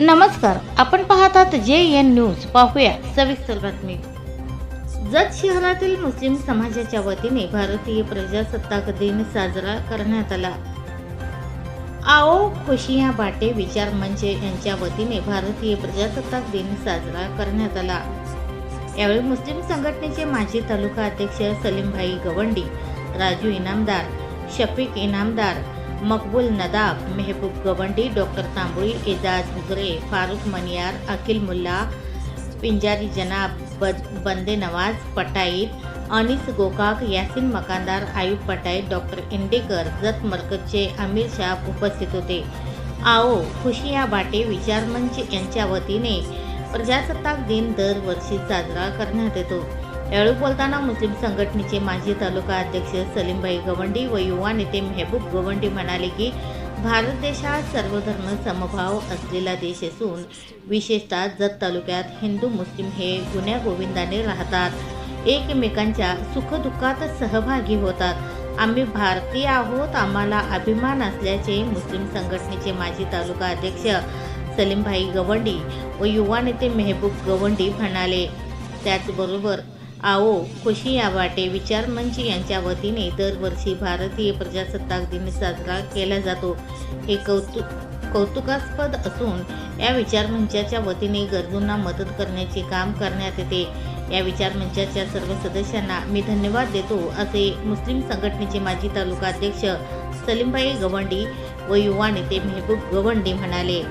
नमस्कार आपण पाहतात जे एन न्यूज. पाहूया सविस्तर बातमी. जत शहरातील मुस्लिम समाजाच्या वतीने भारतीय प्रजासत्ताक दिन साजरा करण्यात आला. आओ खुशिया बाटे विचार मंच यांच्या वतीने भारतीय प्रजासत्ताक दिन साजरा करण्यात आला. यावेळी मुस्लिम संघटनेचे माजी तालुका अध्यक्ष सलीमभाई गवंडी राजू इनामदार शफीक इनामदार मकबूल नदाब मेहबूब गवंडी डॉक्टर तांबुळी एजाज उगरे फारुख मनियार अखिल मुल्ला पिंजारी जनाब बज बंदे नवाज पटाईत अनिस गोकाक यासिन मकानदार आयुब पटाईत डॉक्टर इंडेकर जत मरकजचे अमीर शाह उपस्थित होते. आओ खुशिया बाटे विचार मंच यांच्या वतीने प्रजासत्ताक दिन दरवर्षी साजरा करण्यात येतो. यावेळी बोलताना मुस्लिम संघटनेचे माजी तालुका अध्यक्ष सलीमभाई गवंडी व युवा नेते मेहबूब गवंडी म्हणाले की भारत देश हा सर्वधर्म समभाव असलेला देश असून विशेषतः जत तालुक्यात हिंदू मुस्लिम हे गुन्ह्या गोविंदाने राहतात. एकमेकांच्या सुखदुःखात सहभागी होतात. आम्ही भारतीय आहोत आम्हाला अभिमान असल्याचे मुस्लिम संघटनेचे माजी तालुका अध्यक्ष सलीमभाई गवंडी व युवा नेते मेहबूब गवंडी म्हणाले. त्याचबरोबर आओ खुशी या वाटे. विचार मंच यांच्या वतीने दरवर्षी भारतीय प्रजासत्ताक दिन साजरा केला जातो. हे कौतुक कौतुकास्पद असून या विचार मंचाच्या वतीने गरजूंना मदत करण्याचे काम करण्यात येते. या विचार मंचाच्या सर्व सदस्यांना मी धन्यवाद देतो असे मुस्लिम संघटनेचे माजी तालुका अध्यक्ष सलीमभाई गवंडी व युवा नेते मेहबूब गवंडी म्हणाले.